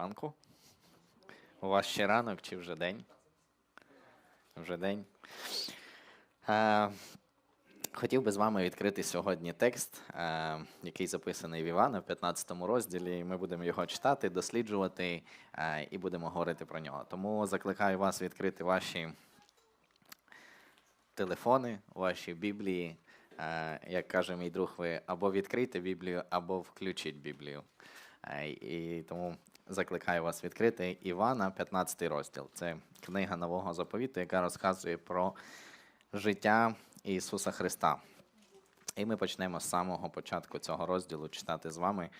ранку. У вас ще ранок чи вже день? Вже день. Е, хотів би з вами відкрити сьогодні текст, е, який записаний в Івана в 15 розділі. Ми будемо його читати, досліджувати е, і будемо говорити про нього. Тому закликаю вас відкрити ваші телефони, ваші біблії. Як каже мій друг, ви або відкрийте Біблію, або включіть Біблію. І тому закликаю вас відкрити Івана, 15 розділ. Це книга Нового заповіту, яка розказує про життя Ісуса Христа. І ми почнемо з самого початку цього розділу читати з вами.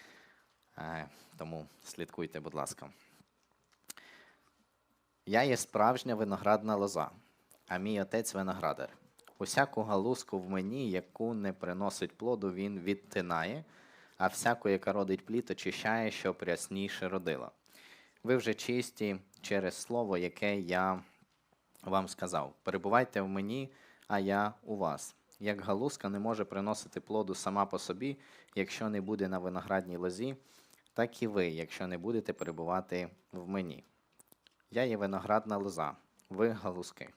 Е, Тому слідкуйте, будь ласка. Я є справжня виноградна лоза, а мій отець виноградар. Усяку галузку в мені, яку не приносить плоду, він відтинає, а всяку, яка родить плід, очищає, щоб рясніше родила. Ви вже чисті через слово, яке я вам сказав. Перебувайте в мені, а я у вас. Як галузка не може приносити плоду сама по собі, якщо не буде на виноградній лозі, так і ви, якщо не будете перебувати в мені. Я є виноградна лоза, ви галузки.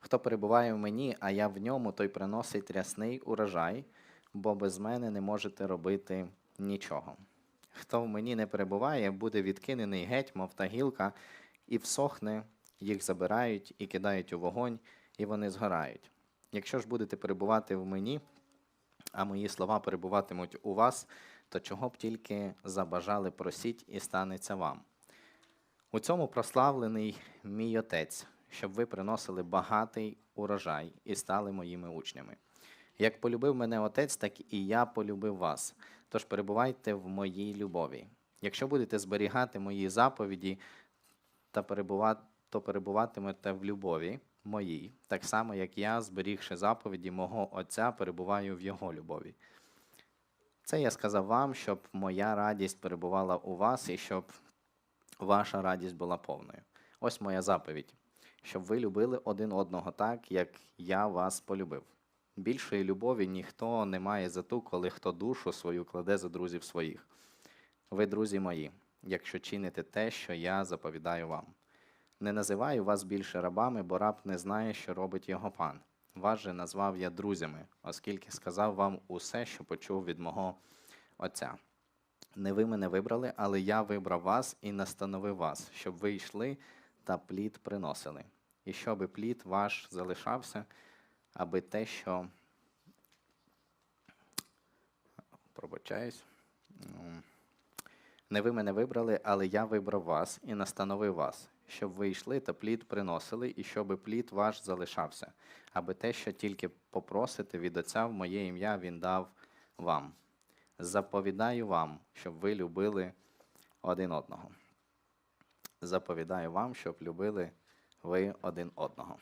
Хто перебуває в мені, а я в ньому, той приносить рясний урожай, бо без мене не можете робити нічого. Хто в мені не перебуває, буде відкинений геть, мов та гілка, і всохне, їх забирають і кидають у вогонь, і вони згорають. Якщо ж будете перебувати в мені, а мої слова перебуватимуть у вас, то чого б тільки забажали просіть, і станеться вам. У цьому прославлений мій отець, щоб ви приносили багатий урожай і стали моїми учнями. Як полюбив мене отець, так і я полюбив вас. Тож перебувайте в моїй любові. Якщо будете зберігати мої заповіді та перебувати, то перебуватимете в любові моїй, так само, як я, зберігши заповіді мого Отця, перебуваю в його любові. Це я сказав вам, щоб моя радість перебувала у вас і щоб ваша радість була повною. Ось моя заповідь, щоб ви любили один одного так, як я вас полюбив. Більшої любові ніхто не має за ту, коли хто душу свою кладе за друзів своїх. Ви, друзі мої, якщо чините те, що я заповідаю вам. Не називаю вас більше рабами, бо раб не знає, що робить його пан. Вас же назвав я друзями, оскільки сказав вам усе, що почув від мого Отця. Не ви мене вибрали, але я вибрав вас і настановив вас, щоб ви йшли та плід приносили, і щоби плід ваш залишався, аби те, що пробачаюсь. Ну, Не ви мене вибрали, але я вибрав вас і настановив вас, щоб ви йшли та плід приносили, і щоби плід ваш залишався, аби те, що тільки попросите від Отця в моє ім'я, він дав вам. Заповідаю вам, щоб ви любили один одного. Заповідаю вам, щоб любили ви один одного.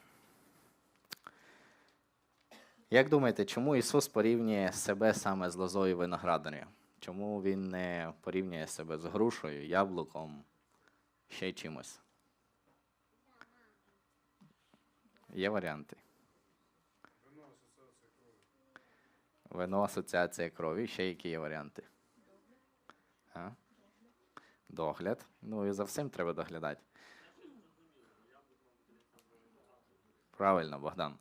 Як думаєте, чому Ісус порівнює себе саме з лозою виноградаря? Чому Він не порівнює себе з грушею, яблуком, ще чимось? Є варіанти? Вино асоціація крові. Ще які є варіанти? А? Догляд. Ну і за всім треба доглядати. Правильно, Богдан.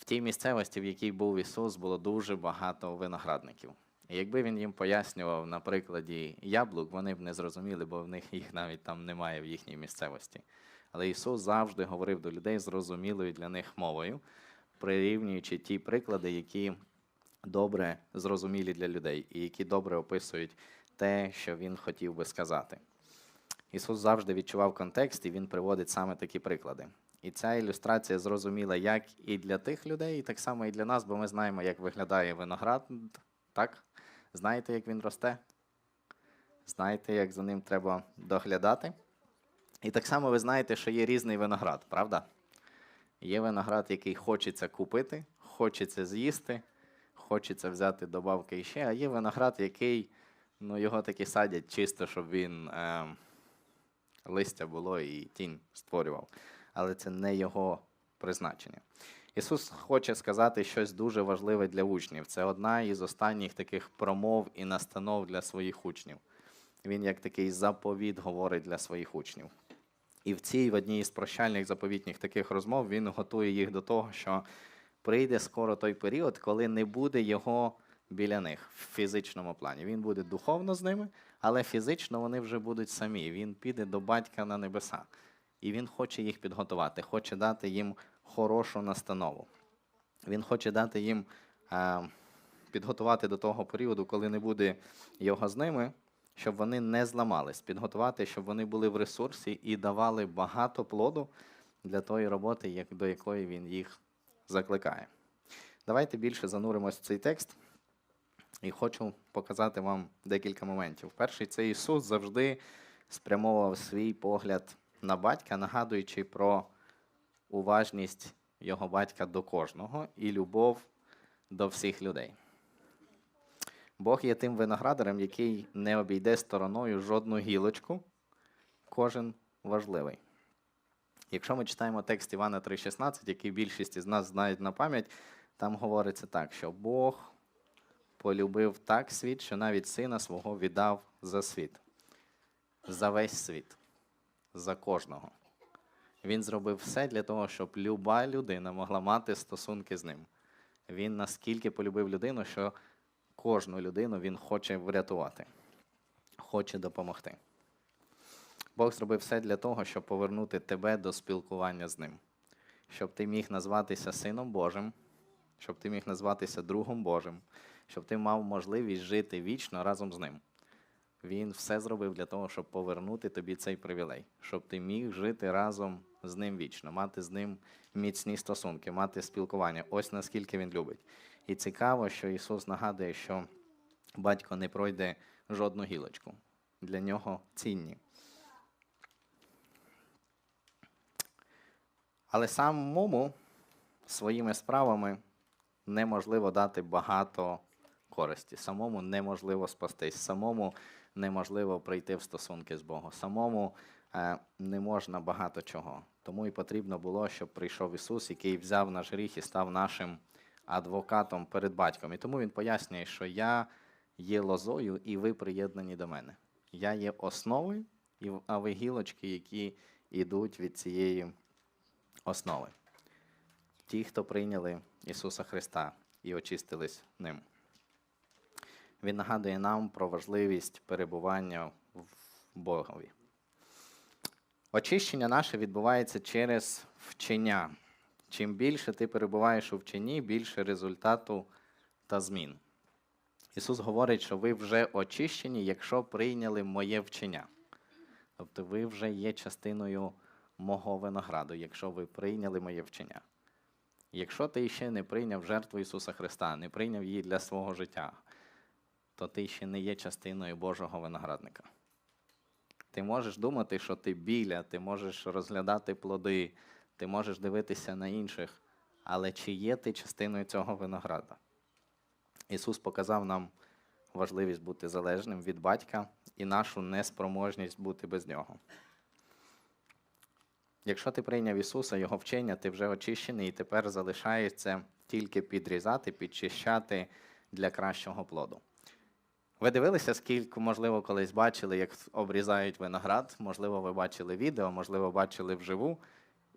В тій місцевості, в якій був Ісус, було дуже багато виноградників. І якби він їм пояснював на прикладі яблук, вони б не зрозуміли, бо в них їх навіть там немає в їхній місцевості. Але Ісус завжди говорив до людей зрозумілою для них мовою, прирівнюючи ті приклади, які добре зрозумілі для людей, і які добре описують те, що він хотів би сказати. Ісус завжди відчував контекст, і він приводить саме такі приклади. І ця ілюстрація зрозуміла як і для тих людей, і так само і для нас, бо ми знаємо, як виглядає виноград. Так? Знаєте, як він росте? Знаєте, як за ним треба доглядати? І так само ви знаєте, що є різний виноград, правда? Є виноград, який хочеться купити, хочеться з'їсти, хочеться взяти добавки іще, а є виноград, який ну, його таки садять чисто, щоб він е, листя було і тінь створював. Але це не його призначення. Ісус хоче сказати щось дуже важливе для учнів. Це одна із останніх таких промов і настанов для своїх учнів. він як такий заповіт говорить для своїх учнів. І в цій в одній з прощальних заповітніх таких розмов він готує їх до того, що прийде скоро той період, коли не буде його біля них в фізичному плані. Він буде духовно з ними, але фізично вони вже будуть самі. Він піде до батька на небеса. І він хоче їх підготувати, хоче дати їм хорошу настанову. Він хоче дати їм е, підготувати до того періоду, коли не буде його з ними, щоб вони не зламались, підготувати, щоб вони були в ресурсі і давали багато плоду для тої роботи, як, до якої він їх закликає. Давайте більше зануримось в цей текст. І хочу показати вам декілька моментів. Перший це Ісус завжди спрямовував свій погляд на батька, нагадуючи про уважність його батька до кожного і любов до всіх людей. Бог є тим виноградарем, який не обійде стороною жодну гілочку, кожен важливий. Якщо ми читаємо текст Івана 3,16, який більшість із нас знають на пам'ять, там говориться так, що Бог полюбив так світ, що навіть сина свого віддав за світ, за весь світ, за кожного. Він зробив все для того, щоб люба людина могла мати стосунки з ним. Він наскільки полюбив людину, що кожну людину він хоче врятувати, хоче допомогти. Бог зробив все для того, щоб повернути тебе до спілкування з ним, щоб ти міг назватися Сином Божим, щоб ти міг назватися Другом Божим, щоб ти мав можливість жити вічно разом з ним. Він все зробив для того, щоб повернути тобі цей привілей, щоб ти міг жити разом з ним вічно, мати з ним міцні стосунки, мати спілкування. Ось наскільки він любить. І цікаво, що Ісус нагадує, що батько не пройде жодну гілочку. Для нього цінні. Але самому своїми справами неможливо дати багато користі. Самому неможливо спастись, самому неможливо прийти в стосунки з Богом. Самому е, не можна багато чого. Тому і потрібно було, щоб прийшов Ісус, який взяв наш гріх і став нашим адвокатом перед батьком. І тому Він пояснює, що я є лозою, і ви приєднані до мене. Я є основою, а ви гілочки, які йдуть від цієї основи. Ті, хто прийняли Ісуса Христа і очистились ним. Він нагадує нам про важливість перебування в Богові. Очищення наше відбувається через вчення. Чим більше ти перебуваєш у вченні, більше результату та змін. Ісус говорить, що ви вже очищені, якщо прийняли моє вчення. Тобто ви вже є частиною мого винограду, якщо ви прийняли моє вчення. Якщо ти ще не прийняв жертву Ісуса Христа, не прийняв її для свого життя, то ти ще не є частиною Божого виноградника. Ти можеш думати, що ти біля, ти можеш розглядати плоди, ти можеш дивитися на інших, але чи є ти частиною цього винограда? Ісус показав нам важливість бути залежним від батька і нашу неспроможність бути без нього. Якщо ти прийняв Ісуса, Його вчення, ти вже очищений, і тепер залишається тільки підрізати, підчищати для кращого плоду. Ви дивилися, скільки, можливо, колись бачили, як обрізають виноград, можливо, ви бачили відео, можливо, бачили вживу.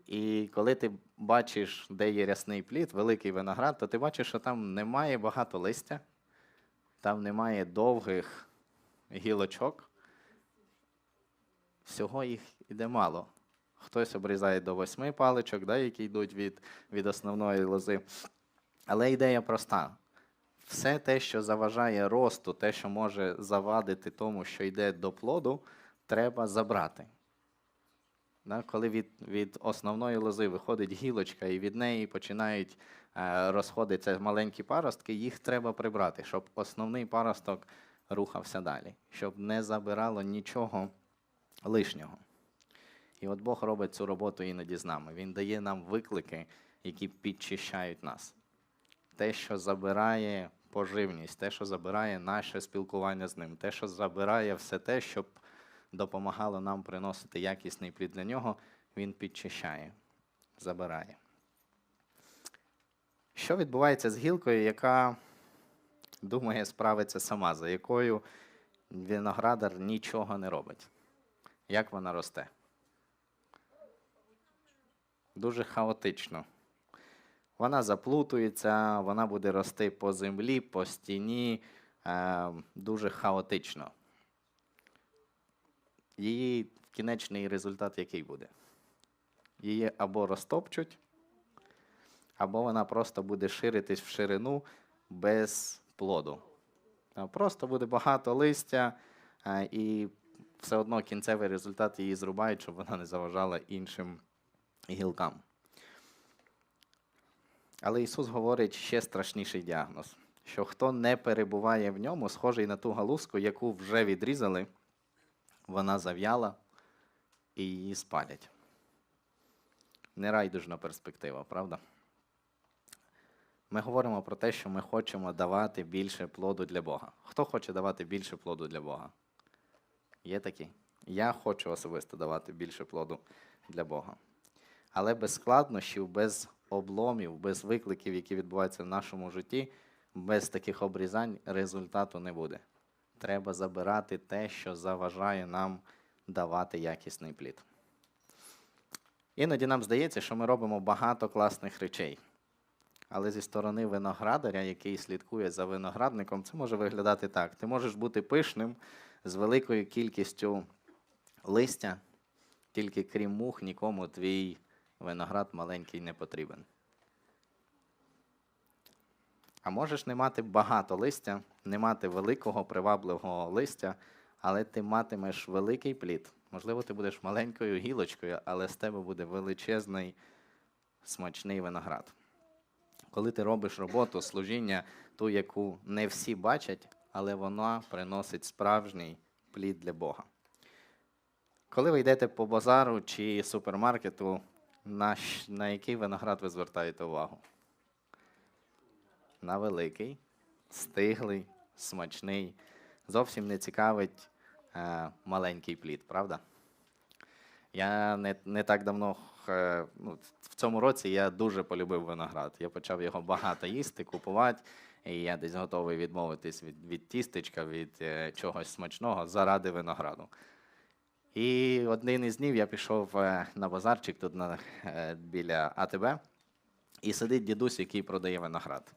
І коли ти бачиш, де є рясний плід, великий виноград, то ти бачиш, що там немає багато листя, там немає довгих гілочок. Всього їх іде мало. Хтось обрізає до восьми паличок, да, які йдуть від, від основної лози. Але ідея проста. Все те, що заважає росту, те, що може завадити тому, що йде до плоду, треба забрати. Коли від, від основної лози виходить гілочка, і від неї починають е, розходитися маленькі паростки, їх треба прибрати, щоб основний паросток рухався далі, щоб не забирало нічого лишнього. І от Бог робить цю роботу іноді з нами. Він дає нам виклики, які підчищають нас. Те, що забирає поживність, те, що забирає наше спілкування з ним, те, що забирає все те, щоб допомагало нам приносити якісний плід для нього, він підчищає, забирає. Що відбувається з гілкою, яка думає справиться сама, за якою виноградар нічого не робить. Як вона росте? Дуже хаотично. Вона заплутується, вона буде рости по землі, по стіні, е, дуже хаотично. Її кінечний результат який буде? Її або розтопчуть, або вона просто буде ширитись в ширину без плоду. Просто буде багато листя, е, і все одно кінцевий результат її зрубають, щоб вона не заважала іншим гілкам. Але Ісус говорить ще страшніший діагноз: що хто не перебуває в ньому, схожий на ту галузку, яку вже відрізали, вона зав'яла і її спалять. Нерайдужна перспектива, правда? Ми говоримо про те, що ми хочемо давати більше плоду для Бога. Хто хоче давати більше плоду для Бога? Є такі? Я хочу особисто давати більше плоду для Бога. Але без складнощів, без обломів, без викликів, які відбуваються в нашому житті, без таких обрізань результату не буде. Треба забирати те, що заважає нам давати якісний плід. Іноді нам здається, що ми робимо багато класних речей. Але зі сторони виноградаря, який слідкує за виноградником, це може виглядати так. Ти можеш бути пишним з великою кількістю листя, тільки крім мух, нікому твій виноград маленький не потрібен. А можеш не мати багато листя, не мати великого привабливого листя, але ти матимеш великий плід. Можливо, ти будеш маленькою гілочкою, але з тебе буде величезний смачний виноград. Коли ти робиш роботу, служіння, ту, яку не всі бачать, але вона приносить справжній плід для Бога. Коли ви йдете по базару чи супермаркету, на, на який виноград ви звертаєте увагу? На великий, стиглий, смачний. Зовсім не цікавить е, маленький плід, правда? Я не, не так давно, е, ну, в цьому році я дуже полюбив виноград. Я почав його багато їсти, купувати, і я десь готовий відмовитись від, від тістечка, від е, чогось смачного заради винограду. І один із днів я пішов е, на базарчик тут на, е, біля АТБ, і сидить дідусь, який продає виноград.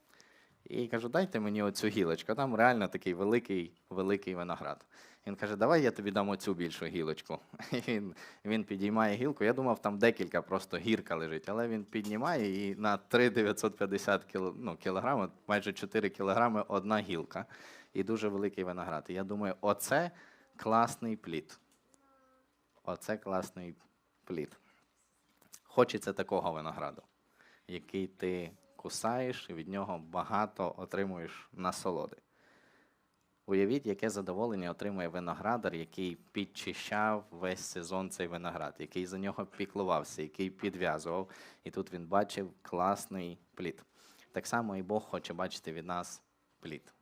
І кажу, дайте мені оцю гілочку. Там реально такий великий, великий виноград. Він каже, давай я тобі дам оцю більшу гілочку. І він, він підіймає гілку. Я думав, там декілька просто гірка лежить, але він піднімає і на 3,950 кіл, ну, кілограми, майже 4 кілограми одна гілка. І дуже великий виноград. І я думаю, оце класний плід. Оце класний плід. Хочеться такого винограду, який ти кусаєш і від нього багато отримуєш насолоди. Уявіть, яке задоволення отримує виноградар, який підчищав весь сезон цей виноград, який за нього піклувався, який підв'язував, і тут він бачив класний плід. Так само і Бог хоче бачити від нас плід.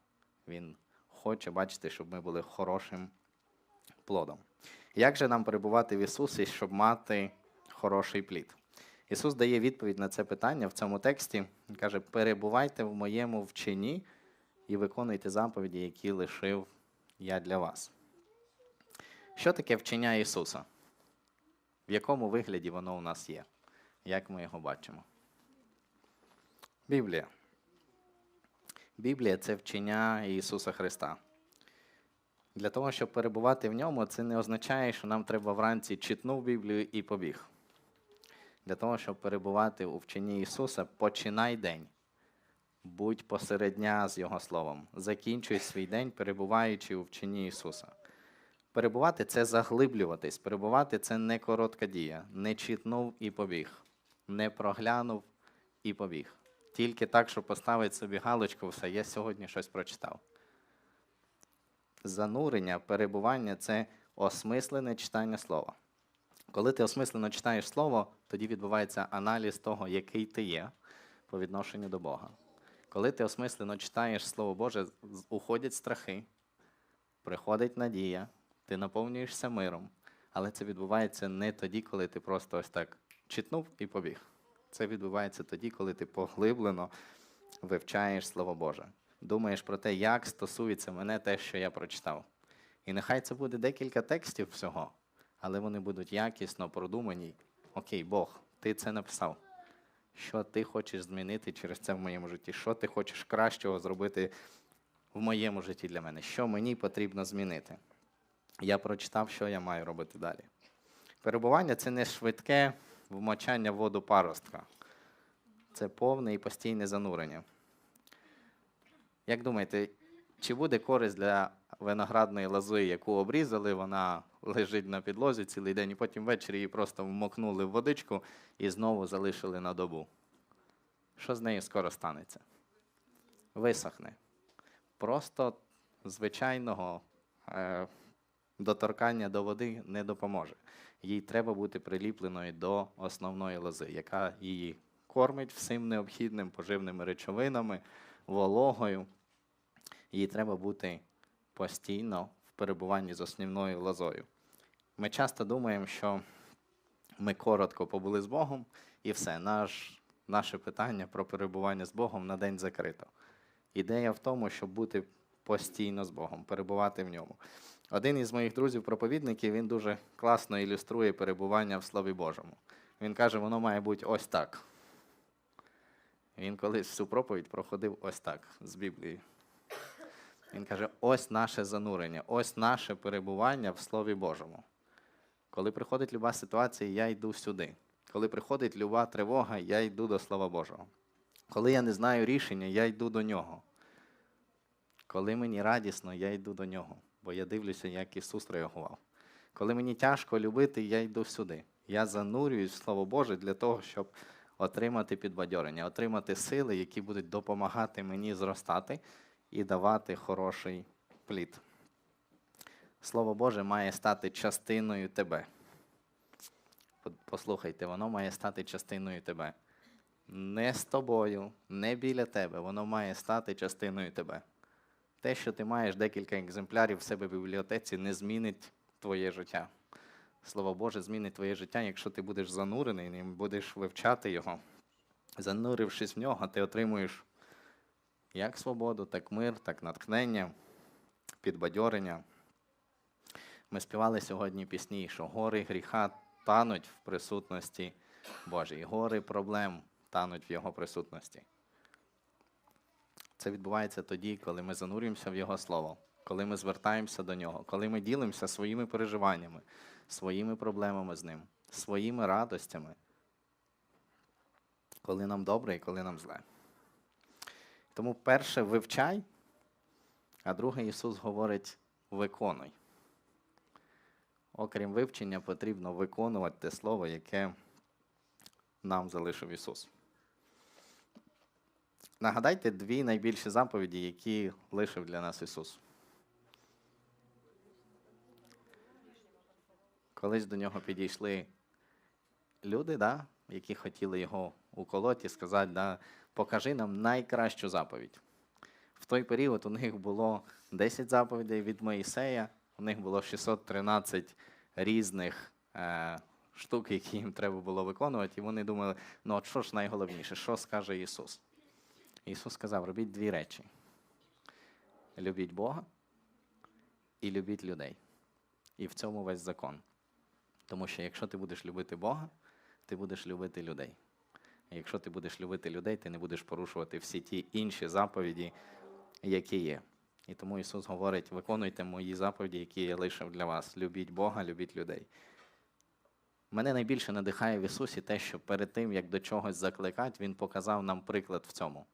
Він хоче бачити, щоб ми були хорошим плодом. Як же нам перебувати в Ісусі, щоб мати хороший плід? Ісус дає відповідь на це питання в цьому тексті. Він каже: перебувайте в моєму вченні і виконуйте заповіді, які лишив я для вас. Що таке вчення Ісуса? В якому вигляді воно у нас є? Як ми його бачимо? Біблія. Біблія це вчення Ісуса Христа. Для того, щоб перебувати в ньому, це не означає, що нам треба вранці читнув Біблію і побіг. Для того, щоб перебувати у вченні Ісуса, починай день. Будь посеред дня з Його Словом. Закінчуй свій день, перебуваючи у вченні Ісуса. Перебувати це заглиблюватись. Перебувати це не коротка дія. Не читнув і побіг. Не проглянув і побіг. Тільки так, щоб поставити собі галочку, все, я сьогодні щось прочитав. Занурення, перебування це осмислене читання слова. Коли ти осмислено читаєш слово, тоді відбувається аналіз того, який ти є по відношенню до Бога. Коли ти осмислено читаєш Слово Боже, уходять страхи, приходить надія, ти наповнюєшся миром. Але це відбувається не тоді, коли ти просто ось так читнув і побіг. Це відбувається тоді, коли ти поглиблено вивчаєш Слово Боже. Думаєш про те, як стосується мене те, що я прочитав. І нехай це буде декілька текстів всього, але вони будуть якісно продумані. Окей, Бог, ти це написав. Що ти хочеш змінити через це в моєму житті? Що ти хочеш кращого зробити в моєму житті для мене? Що мені потрібно змінити? Я прочитав, що я маю робити далі. Перебування це не швидке вмочання в воду паростка. Це повне і постійне занурення. Як думаєте, чи буде користь для виноградної лози, яку обрізали, вона лежить на підлозі цілий день, і потім ввечері її просто вмокнули в водичку і знову залишили на добу? Що з нею скоро станеться? Висохне. Просто звичайного е, доторкання до води не допоможе. Їй треба бути приліпленою до основної лози, яка її кормить всім необхідним поживними речовинами, вологою. Їй треба бути постійно в перебуванні з основною лозою. Ми часто думаємо, що ми коротко побули з Богом, і все, наш, наше питання про перебування з Богом на день закрито. Ідея в тому, щоб бути постійно з Богом, перебувати в ньому. Один із моїх друзів-проповідників він дуже класно ілюструє перебування в Слові Божому. Він каже, воно має бути ось так. Він колись всю проповідь проходив ось так з Біблії. Він каже: ось наше занурення, ось наше перебування в Слові Божому. Коли приходить люба ситуація, я йду сюди. Коли приходить люба тривога, я йду до Слова Божого. Коли я не знаю рішення, я йду до нього. Коли мені радісно, я йду до нього, бо я дивлюся, як Ісус реагував. Коли мені тяжко любити, я йду сюди. Я занурююсь в Слово Боже для того, щоб отримати підбадьорення, отримати сили, які будуть допомагати мені зростати і давати хороший плід. Слово Боже має стати частиною тебе. Послухайте, воно має стати частиною тебе. Не з тобою, не біля тебе, воно має стати частиною тебе. Те, що ти маєш декілька екземплярів в себе в бібліотеці, не змінить твоє життя. Слово Боже змінить твоє життя, якщо ти будеш занурений і будеш вивчати його. Занурившись в нього, ти отримуєш як свободу, так мир, так натхнення, підбадьорення. Ми співали сьогодні пісні, що гори гріха тануть в присутності Божій, гори проблем тануть в Його присутності. Це відбувається тоді, коли ми занурюємося в Його Слово, коли ми звертаємося до Нього, коли ми ділимося своїми переживаннями, своїми проблемами з Ним, своїми радостями, коли нам добре і коли нам зле. Тому перше вивчай, а друге Ісус говорить виконуй. Окрім вивчення, потрібно виконувати те слово, яке нам залишив Ісус. Нагадайте дві найбільші заповіді, які лишив для нас Ісус. Колись до нього підійшли люди, да, які хотіли його уколоти і сказати, да, покажи нам найкращу заповідь. В той період у них було 10 заповідей від Моїсея, у них було 613 різних е, штук, які їм треба було виконувати, і вони думали, ну от що ж найголовніше, що скаже Ісус? Ісус сказав, робіть дві речі: любіть Бога і любіть людей. І в цьому весь закон. Тому що якщо ти будеш любити Бога, ти будеш любити людей. Якщо ти будеш любити людей, ти не будеш порушувати всі ті інші заповіді, які є. І тому Ісус говорить: виконуйте мої заповіді, які я лишив для вас. Любіть Бога, любіть людей. Мене найбільше надихає в Ісусі те, що перед тим, як до чогось закликати, Він показав нам приклад в цьому.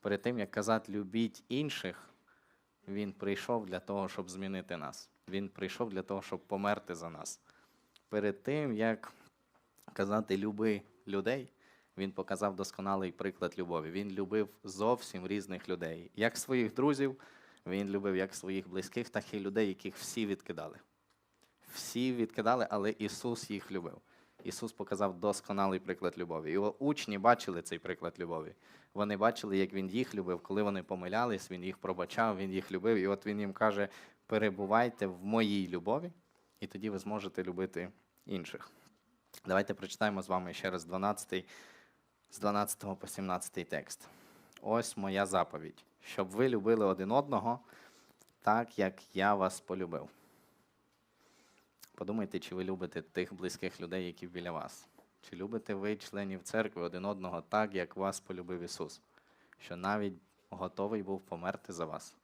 Перед тим, як казати любіть інших, Він прийшов для того, щоб змінити нас. Він прийшов для того, щоб померти за нас. Перед тим, як казати люби людей, він показав досконалий приклад любові. Він любив зовсім різних людей. Як своїх друзів, він любив як своїх близьких, так і людей, яких всі відкидали. Всі відкидали, але Ісус їх любив. Ісус показав досконалий приклад любові. Його учні бачили цей приклад любові. Вони бачили, як Він їх любив, коли вони помилялись, Він їх пробачав, Він їх любив. І от Він їм каже: перебувайте в моїй любові, і тоді ви зможете любити інших. Давайте прочитаємо з вами ще раз 12, з 12 по 17 текст. Ось моя заповідь, щоб ви любили один одного, так як я вас полюбив. Подумайте, чи ви любите тих близьких людей, які біля вас. Чи любите ви членів церкви один одного так, як вас полюбив Ісус, що навіть готовий був померти за вас.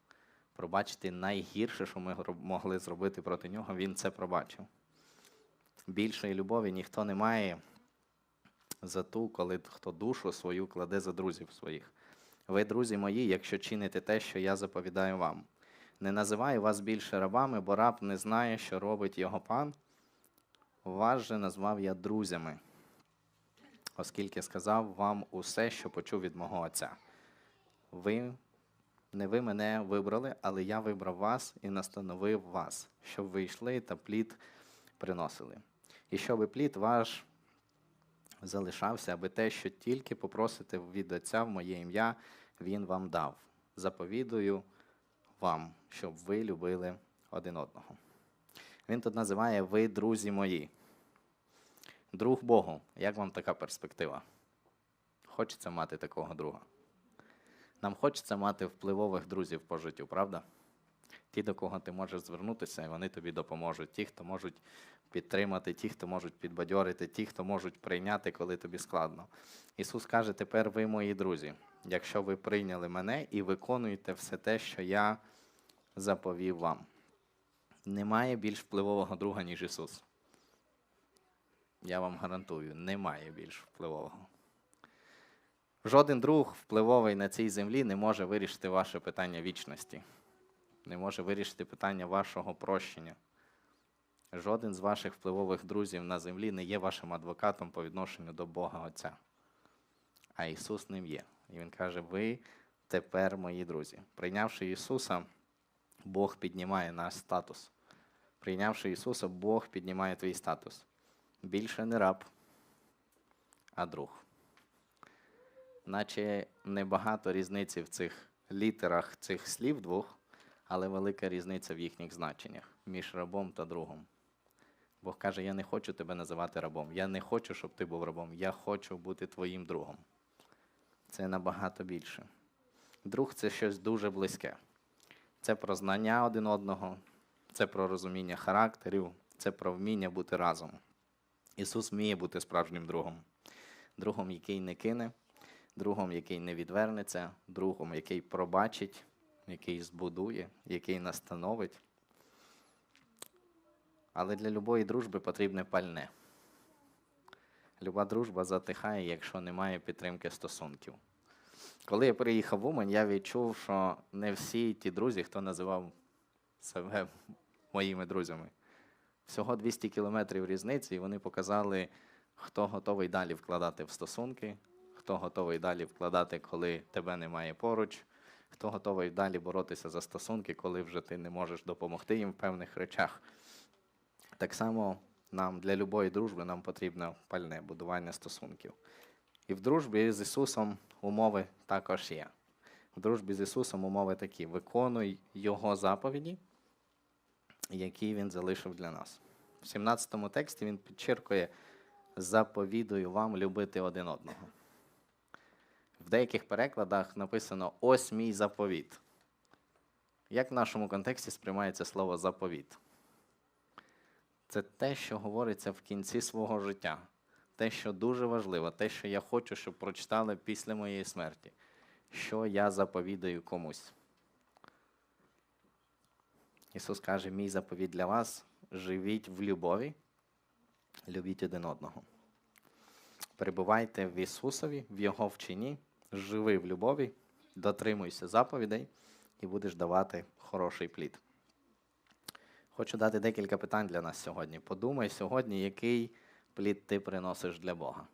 Пробачити найгірше, що ми могли зробити проти нього, Він це пробачив. Більшої любові ніхто не має за ту, коли хто душу свою кладе за друзів своїх. Ви, друзі мої, якщо чините те, що я заповідаю вам. Не називаю вас більше рабами, бо раб не знає, що робить його пан. Вас же назвав я друзями, оскільки сказав вам усе, що почув від мого Отця. Ви не ви мене вибрали, але я вибрав вас і настановив вас, щоб ви йшли та плід приносили. І щоб плід ваш залишався, аби те, що тільки попросите від Отця в моє ім'я, Він вам дав. Заповідую вам, щоб ви любили один одного. Він тут називає ви, друзі мої. Друг Богу. Як вам така перспектива? Хочеться мати такого друга. Нам хочеться мати впливових друзів по життю, правда? Ті, до кого ти можеш звернутися, і вони тобі допоможуть. Ті, хто можуть підтримати, ті, хто можуть підбадьорити, ті, хто можуть прийняти, коли тобі складно. Ісус каже: тепер ви мої друзі, якщо ви прийняли мене і виконуєте все те, що я заповів вам. Немає більш впливового друга, ніж Ісус. Я вам гарантую, немає більш впливового. Жоден друг впливовий на цій землі не може вирішити ваше питання вічності, не може вирішити питання вашого прощення. Жоден з ваших впливових друзів на землі не є вашим адвокатом по відношенню до Бога Отця. А Ісус ним є. І Він каже: Ви тепер мої друзі. Прийнявши Ісуса, Бог піднімає наш статус. Прийнявши Ісуса, Бог піднімає твій статус. Більше не раб, а друг. Наче небагато різниці в цих літерах цих слів двох, але велика різниця в їхніх значеннях між рабом та другом. Бог каже: Я не хочу тебе називати рабом. Я не хочу, щоб ти був рабом. Я хочу бути твоїм другом. Це набагато більше. Друг це щось дуже близьке. Це про знання один одного, це про розуміння характерів, це про вміння бути разом. Ісус вміє бути справжнім другом, другом, який не кине, другом, який не відвернеться, другом, який пробачить, який збудує, який настановить. Але для любої дружби потрібне пальне. Люба дружба затихає, якщо немає підтримки стосунків. Коли я приїхав в Умань, я відчув, що не всі ті друзі, хто називав себе моїми друзями. Всього 200 кілометрів різниці, і вони показали, хто готовий далі вкладати в стосунки, хто готовий далі вкладати, коли тебе немає поруч, хто готовий далі боротися за стосунки, коли вже ти не можеш допомогти їм в певних речах. Так само нам для любої дружби нам потрібно пальне будування стосунків. І в дружбі з Ісусом умови також є. В дружбі з Ісусом умови такі: виконуй Його заповіді, які Він залишив для нас. В 17 тексті він підчеркує: заповідую вам любити один одного. В деяких перекладах написано ось мій заповіт. Як в нашому контексті сприймається слово заповіт? Це те, що говориться в кінці свого життя, те, що дуже важливо, те, що я хочу, щоб прочитали після моєї смерті, що я заповідаю комусь. Ісус каже, мій заповідь для вас живіть в любові, любіть один одного. Перебувайте в Ісусові, в Його вченні, живи в любові, дотримуйся заповідей і будеш давати хороший плід. Хочу дати декілька питань для нас сьогодні. Подумай сьогодні, який плід ти приносиш для Бога.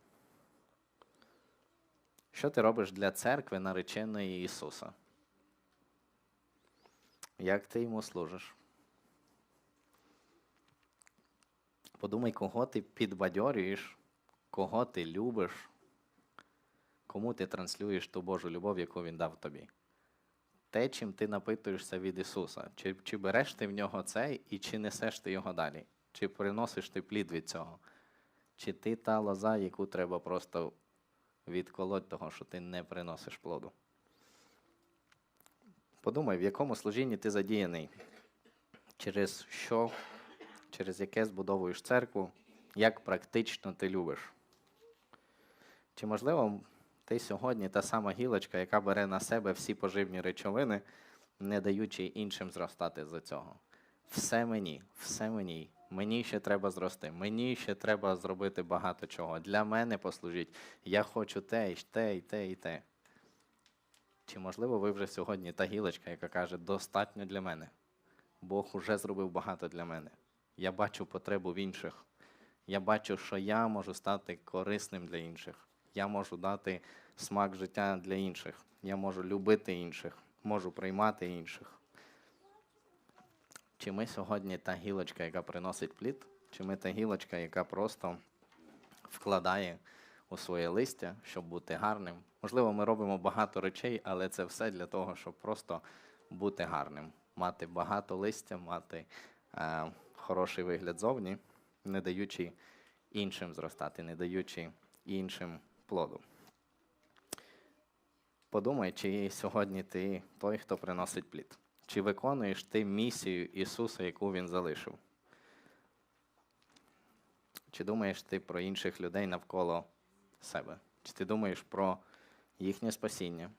Що ти робиш для церкви нареченої Ісуса? Як ти йому служиш? Подумай, кого ти підбадьорюєш, кого ти любиш, кому ти транслюєш ту Божу любов, яку Він дав тобі. Те, чим ти напитуєшся від Ісуса. Чи, чи береш ти в нього це і чи несеш ти його далі? Чи приносиш ти плід від цього? Чи ти та лоза, яку треба просто відколоть того, що ти не приносиш плоду? Подумай, в якому служінні ти задіяний, через що через яке збудовуєш церкву, як практично ти любиш. Чи можливо ти сьогодні та сама гілочка, яка бере на себе всі поживні речовини, не даючи іншим зростати за цього? Все мені, все мені. Мені ще треба зрости, мені ще треба зробити багато чого. Для мене послужіть. Я хочу те, і те, і те, і те. Чи можливо ви вже сьогодні та гілочка, яка каже, достатньо для мене? Бог уже зробив багато для мене. Я бачу потребу в інших. Я бачу, що я можу стати корисним для інших. Я можу дати смак життя для інших. Я можу любити інших, можу приймати інших. Чи ми сьогодні та гілочка, яка приносить плід, чи ми та гілочка, яка просто вкладає у своє листя, щоб бути гарним. Можливо, ми робимо багато речей, але це все для того, щоб просто бути гарним, мати багато листя, мати е, хороший вигляд зовні, не даючи іншим зростати, не даючи іншим плоду. Подумай, чи сьогодні ти той, хто приносить плід. Чи виконуєш ти місію Ісуса, яку Він залишив? Чи думаєш ти про інших людей навколо себе? Чи ти думаєш про їхнє спасіння?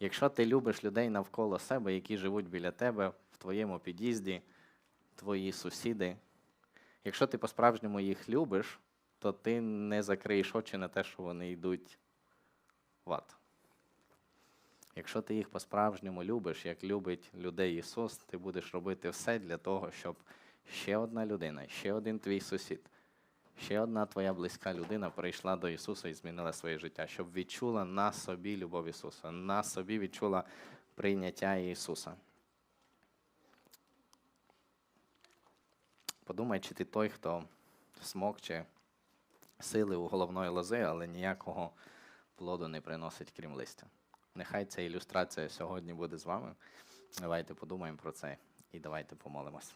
Якщо ти любиш людей навколо себе, які живуть біля тебе, в твоєму під'їзді, твої сусіди, якщо ти по-справжньому їх любиш, то ти не закриєш очі на те, що вони йдуть в ад. Якщо ти їх по-справжньому любиш, як любить людей Ісус, ти будеш робити все для того, щоб ще одна людина, ще один твій сусід, ще одна твоя близька людина прийшла до Ісуса і змінила своє життя, щоб відчула на собі любов Ісуса, на собі відчула прийняття Ісуса. Подумай, чи ти той, хто смокче сили у головної лози, але ніякого плоду не приносить, крім листя. Нехай ця ілюстрація сьогодні буде з вами. Давайте подумаємо про це і давайте помолимось.